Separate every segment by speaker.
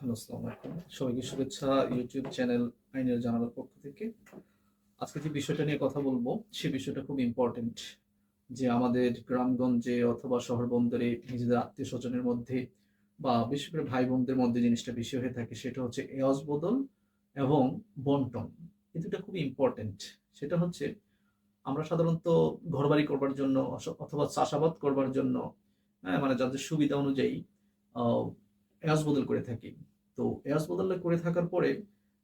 Speaker 1: Hello আসসালামু আলাইকুম সবাইকে শুভেচ্ছা ইউটিউব চ্যানেল আইনের জানালার পক্ষ থেকে। আজকে যে বিষয়টা নিয়ে কথা বলব সে বিষয়টা খুব ইম্পর্টেন্ট যে আমাদের গ্রামগঞ্জে অথবা শহর বন্দরে নিজেদের আত্মীয় স্বজনের মধ্যে বা বিশেষ করে ভাই বোনদের মধ্যে জিনিসটা বেশি হয়ে থাকে সেটা হচ্ছে এওয়াজ বদল এবং বন্টন। এই দুটা খুব ইম্পর্টেন্ট সেটা হচ্ছে আমরা সাধারণত ঘরবাড়ি করবার জন্য অথবা চাষাবাদ করবার জন্য হ্যাঁ, মানে যাদের সুবিধা অনুযায়ী এয়াজ বদল করে থাকি। তো এয়াজ বদলটা করে থাকার পরে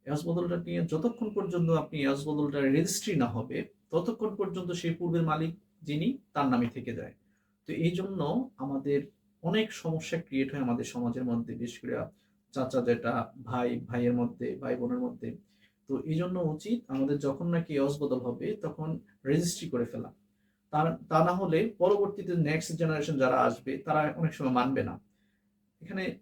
Speaker 1: এয়াজ বদলটা নিয়ে যতক্ষণ পর্যন্ত আপনি এয়াজ বদলটা রেজিস্ট্রি না হবে, ততক্ষণ পর্যন্ত সেই পূর্বের মালিক যিনি, তার নামে থেকে যায়। তো এই জন্য আমাদের অনেক সমস্যা ক্রিয়েট হয় আমাদের সমাজের মধ্যে, বিশেষ করে চাচা যেটা ভাই, ভাইয়ের মধ্যে, ভাই বোনের মধ্যে। তো এই জন্য উচিত আমাদের যখন নাকি এয়াজ বদল হবে, তখন রেজিস্ট্রি করে ফেলা। তা না হলে পরবর্তীতে নেক্সট জেনারেশন যারা আসবে, তারা অনেক সময় মানবে না। এখানে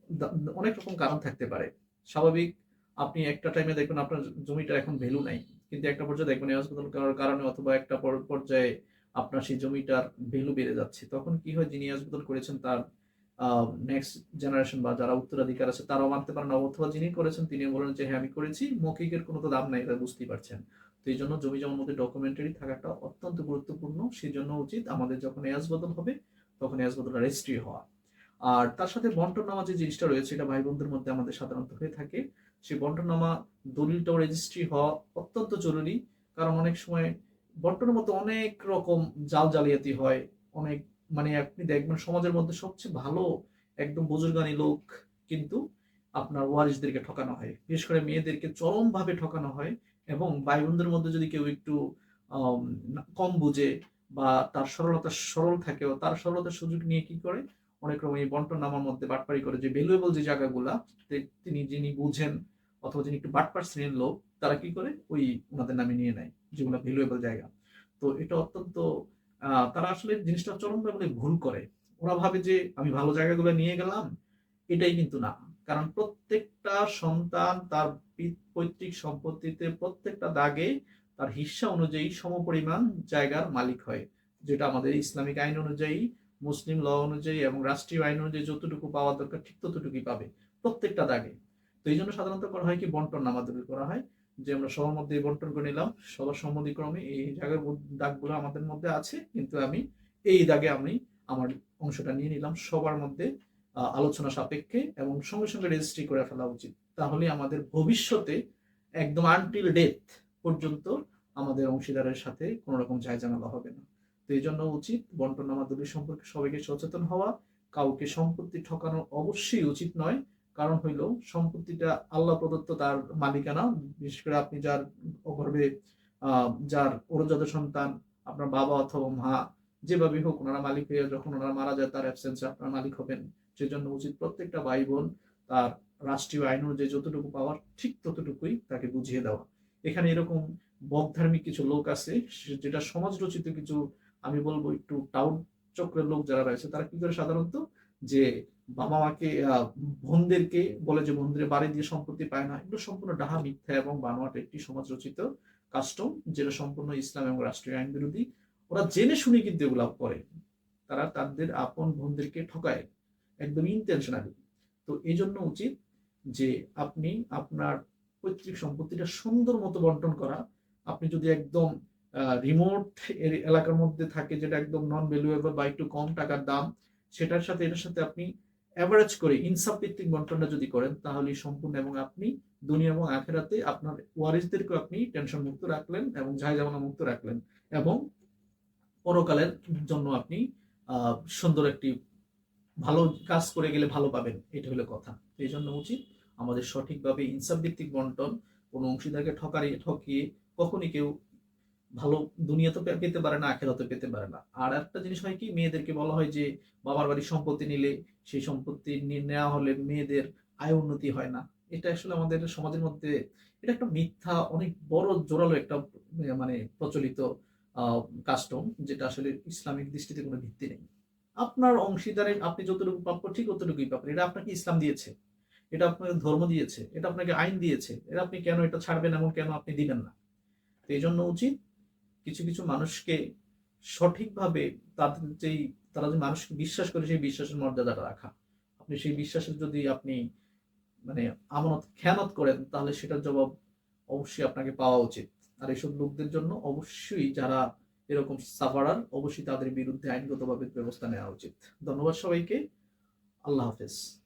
Speaker 1: অনেক রকম কারণ থাকতে পারে। স্বাভাবিক, আপনি একটা টাইমে দেখবেন আপনার জমিটা এখন ভ্যালু নাই। কিন্তু একটা পর্যায়ে দেখবেন হাসপাতাল করার কারণে অথবা একটা পর- পর্যায়ে আপনার সেই জমিটার ভ্যালু বেড়ে যাচ্ছে। তখন কি হয়, যিনি হাসপাতাল করেছেন তার নেক্সট জেনারেশন বা যারা উত্তরাধিকার আছে, তারাও মানতে পারেন অথবা যিনি করেছেন তিনি বলেন যে হ্যাঁ আমি করেছি, মৌখিকের কোনো তো দাম নাই এটা বুঝতেই পারছেন। তো এই জন্য জমি জমার মধ্যে ডকুমেন্টারি থাকাটা অত্যন্ত গুরুত্বপূর্ণ। সেই জন্য উচিত আমাদের যখন এয়াজ বদল হবে, তখন এয়াজ বদল রেজিস্ট্রি হওয়া। আর তার সাথে বন্টননামা যে জিনিসটা রয়েছে এটা ভাই বোনদের মধ্যে আমাদের সাধারণত হয়ে থাকে। সেই বন্টননামা দলিলটাও রেজিস্ট্রি হওয়া অত্যন্ত জরুরি, কারণ অনেক সময় বন্টনের মধ্যে অনেক রকম জাল জালিয়াতি হয়। অনেক মানে আপনি দেখবেন সমাজের মধ্যে সবচেয়ে ভালো একদম বুজুর্গানি লোক কিন্তু আপনার ওয়ারিসদেরকে ঠকানো হয়। বিশেষ করে মেয়েদেরকে চরমভাবে ঠকানো হয় এবং ভাই বোনদের মধ্যে যদি কেউ একটু কম বুঝে বা তার সরলতা সরল থাকে তার সরলতার সুযোগ নিয়ে কি করে? অনেক রকম এই বন্টন নামার মধ্যে বাটপারি করে। যে ভ্যালুয়েবল যে জায়গাগুলা তিনি যিনি বুঝেন অথবা যিনি একটু বাটপার শ্রেণির লোক, তারা কি করে? ওই ওনাদের নামে নিয়ে নেয়, যেগুলো ভ্যালুয়েবল জায়গা। তো এটা অত্যন্ত তারা আসলে জিনিসটা চরমভাবে ভুল করে। ওরা ভাবে যে, আমি ভালো জায়গাগুলো নিয়ে গেলাম, এটাই কিন্তু না। কারণ প্রত্যেকটা সন্তান তার পৈতৃক সম্পত্তিতে প্রত্যেকটা দাগে তার হিস্সা অনুযায়ী সমপরিমাণ জায়গার মালিক হয়, যেটা আমাদের ইসলামিক আইন অনুযায়ী মুসলিম ল অনুযায়ী এবং রাষ্ট্রীয় আইন অনুযায়ী যতটুকু পাওয়া দরকার ঠিক ততটুকুই পাবে প্রত্যেকটা দাগে। তো এই জন্য সাধারণত করা হয় কি, বন্টন নামাদুরি করা হয়, যে আমরা সবার মধ্যে বন্টন করে নিলাম, সবার সম্মতিক্রমে এই জায়গার দাগগুলো আমাদের মধ্যে আছে, কিন্তু আমি এই দাগে আমি আমার অংশটা নিয়ে নিলাম সবার মধ্যে আলোচনা সাপেক্ষে এবং সঙ্গে সঙ্গে রেজিস্ট্রি করে ফেলা উচিত। তাহলে আমাদের ভবিষ্যতে একদম আনটিল ডেথ পর্যন্ত আমাদের অংশীদারের সাথে কোনো রকম ঝামেলা হবে না। তো এই জন্য উচিত বন্টন নামাদুরি সম্পর্কে সবাইকে সচেতন হওয়া। কাউকে সম্পত্তি ঠকানো অবশ্যই উচিত নয়, কারণ হইল সম্পত্তিটা আল্লাহ প্রদত্ত তার মালিকানা। বিশেষ করে আপনি যার অগর্ভে যার ওরজাত সন্তান, আপনার বাবা অথবা মা, যেভাবে হোক ওনারা মালিক হয়ে যখন ওনারা মারা যায় তার অ্যাবসেন্সে আপনার মালিক হবেন। সেজন্য উচিত প্রত্যেকটা ভাই বোন তার রাষ্ট্রীয় আইন অনুযায়ী যতটুকু পাওয়ার ঠিক ততটুকুই তাকে বুঝিয়ে দেওয়া। এখানে এরকম বকধার্মিক কিছু লোক আছে যেটা সমাজ রচিত কিছু আমি বলব একটু টাউন চক্রের লোক যারা রয়েছে, তারা কি করে সাধারণত যে বাবা মাকে বোনদেরকে বলে যে বোনদের বাড়ি দিয়ে সম্পত্তি পায় না, এগুলো সম্পূর্ণ ডাহা, মিথ্যা এবং বানোয়াট একটি সমাজ রচিত কাস্টম যেটা সম্পূর্ণ ইসলাম এবং রাষ্ট্রীয় আইন বিরোধী। ওরা জেনে শুনে কিন্তু এগুলা করে। তারা তাদের আপন বোনদেরকে ঠকায় একদম ইন্টেনশনালি তো এই জন্য উচিত যে আপনি আপনার পৈতৃক সম্পত্তিটা সুন্দর মতো বন্টন করা। আপনি যদি একদম রিমোট এলাকার মধ্যে থাকে যেটা একদম নন ভ্যালুয়েবল বা একটু কম টাকার দাম, সেটার সাথে এটার সাথে আপনি অ্যাভারেজ করে ইনসাফ ভিত্তিক বন্টনটা যদি করেন, তাহলে সম্পূর্ণ এবং আপনি দুনিয়া এবং আখেরাতে আপনার ওয়ারিসদেরকে আপনি টেনশন মুক্ত রাখলেন এবং ঝাই জামানা মুক্ত রাখলেন এবং পরকালের জন্য আপনি সুন্দর একটি ভালো কাজ করে গেলে ভালো পাবেন, এটা হলো কথা। এই জন্য উচিত আমাদের সঠিকভাবে ইনসাফ ভিত্তিক বন্টন, কোনো অংশীদারকে ঠকারি, ঠকিয়ে কখনই কেউ ভালো দুনিয়া তো পেতে পারে না, আখেরাতে পেতে পারে না। আর একটা জিনিস হয় কি, মেয়েদেরকে বলা হয় যে, বাবার বাড়ির সম্পত্তি নিলে সেই সম্পত্তি নেওয়া হলে মেয়েদের আয় উন্নতি হয় না। এটা আসলে আমাদের সমাজের মধ্যে, এটা একটা মিথ্যা, অনেক বড় জোরালো একটা মানে প্রচলিত কাস্টম যেটা আসলে ইসলামিক দৃষ্টিতে কোনো ভিত্তি নেই। আপনার অংশীদারে আপনি যতটুকু প্রাপ্য ঠিক ততটুকুই পাবেন এটা আপনাকে ইসলাম দিয়েছে, এটা আপনাকে ধর্ম দিয়েছে, এটা আপনাকে আইন দিয়েছে, এটা আপনি কেন এটা ছাড়বেন এমন কেন আপনি দিবেন না? এই জন্য উচিত কিছু কিছু মানুষকে সঠিকভাবে তাদের যেই, তারা যে মানুষকে বিশ্বাস করে সেই বিশ্বাসের মর্যাদাটা রাখা। আপনি সেই বিশ্বাসের যদি আপনি মানে আমানত, খেয়ানত করেন, তাহলে সেটার জবাব অবশ্যই আপনাকে পাওয়া উচিত। আর এইসব লোকদের জন্য অবশ্যই যারা এরকম সাফারার অবশ্যই তাদের বিরুদ্ধে আইনগতভাবে ব্যবস্থা নেওয়া উচিত। ধন্যবাদ সবাইকে। আল্লাহ হাফেজ।